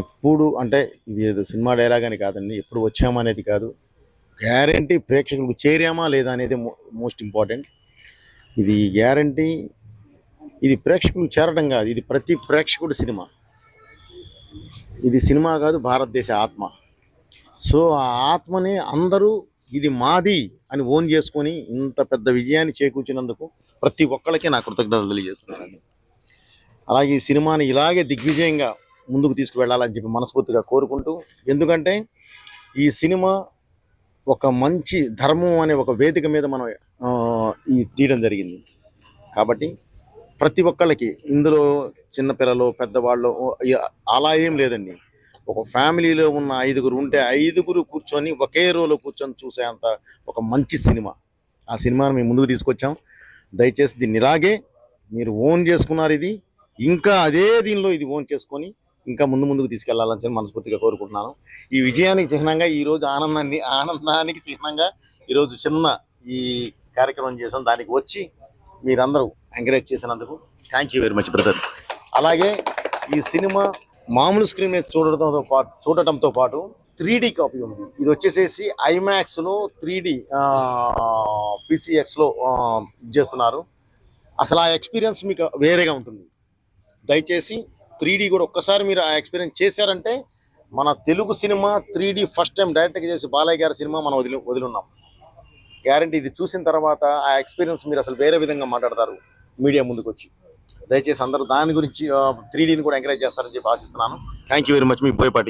ఎప్పుడు అంటే ఇది ఏదో సినిమా డైలాగ్ అని కాదండి ఎప్పుడు వచ్చామా అనేది కాదు. గ్యారంటీ ప్రేక్షకులకు చేరామా లేదా అనేది మోస్ట్ ఇంపార్టెంట్ ఇది గ్యారంటీ ఇది ప్రేక్షకులు చేరడం కాదు ఇది ప్రతి ప్రేక్షకుడు సినిమా. ఇది సినిమా కాదు భారతదేశ ఆత్మ. సో ఆ ఆత్మని అందరూ ఇది మాది అని ఓన్ చేసుకొని ఇంత పెద్ద విజయాన్ని చేకూర్చినందుకు ప్రతి ఒక్కళ్ళకి నా కృతజ్ఞతలు తెలియజేస్తున్నానండి. అలాగే ఈ సినిమాని ఇలాగే దిగ్విజయంగా ముందుకు తీసుకువెళ్ళాలని చెప్పి మనస్ఫూర్తిగా కోరుకుంటూ ఎందుకంటే ఈ సినిమా ఒక మంచి ధర్మం అనే ఒక వేదిక మీద మనం ఈ తీయడం జరిగింది. కాబట్టి ప్రతి ఒక్కళ్ళకి ఇందులో చిన్నపిల్లలు పెద్దవాళ్ళు అలా ఏం లేదండి. ఒక ఫ్యామిలీలో ఉన్న ఐదుగురు ఉంటే ఐదుగురు కూర్చొని ఒకే రోలో కూర్చొని చూసేంత ఒక మంచి సినిమా. ఆ సినిమాని మేము ముందుకు తీసుకొచ్చాం. దయచేసి దీన్ని ఇలాగే మీరు ఓన్ చేసుకున్నారు ఇది. ఇంకా అదే దీనిలో ఇది ఓన్ చేసుకొని ఇంకా ముందు ముందుకు తీసుకెళ్ళాలని మనస్ఫూర్తిగా కోరుకుంటున్నాను. ఈ విజయానికి చిహ్నంగా ఈరోజు ఆనందాన్ని ఆనందానికి చిహ్నంగా ఈరోజు చిన్న ఈ కార్యక్రమం చేసాం దానికి వచ్చి మీరందరూ ఎంకరేజ్ చేసినందుకు thank you very much brother అలాగే ఈ సినిమా మామూలు స్క్రీన్ మీద చూడటంతో పాటు చూడటంతో పాటు త్రీ డి కాపీ ఉంది. ఇది వచ్చేసేసి ఐమాక్స్లో త్రీ డి పీసీఎక్స్లో చేస్తున్నారు. అసలు ఆ ఎక్స్పీరియన్స్ మీకు వేరేగా ఉంటుంది. దయచేసి త్రీ డి కూడా ఒక్కసారి మీరు ఆ ఎక్స్పీరియన్స్ చేశారంటే మన Telugu cinema three D first time డైరెక్ట్గా చేసి బాలయ్య గారి సినిమా మనం వదిలి వదిలిన్నాం. గ్యారంటీ ఇది చూసిన తర్వాత ఆ ఎక్స్పీరియన్స్ మీరు అసలు వేరే విధంగా మాట్లాడతారు మీడియా ముందుకు వచ్చి దయచేసి అందరూ దాని గురించి త్రీడీని కూడా ఎంకరేజ్ చేస్తారని చెప్పి ఆశిస్తున్నాను. థ్యాంక్ యూ వెరీ మచ్ మీ బోయపాటి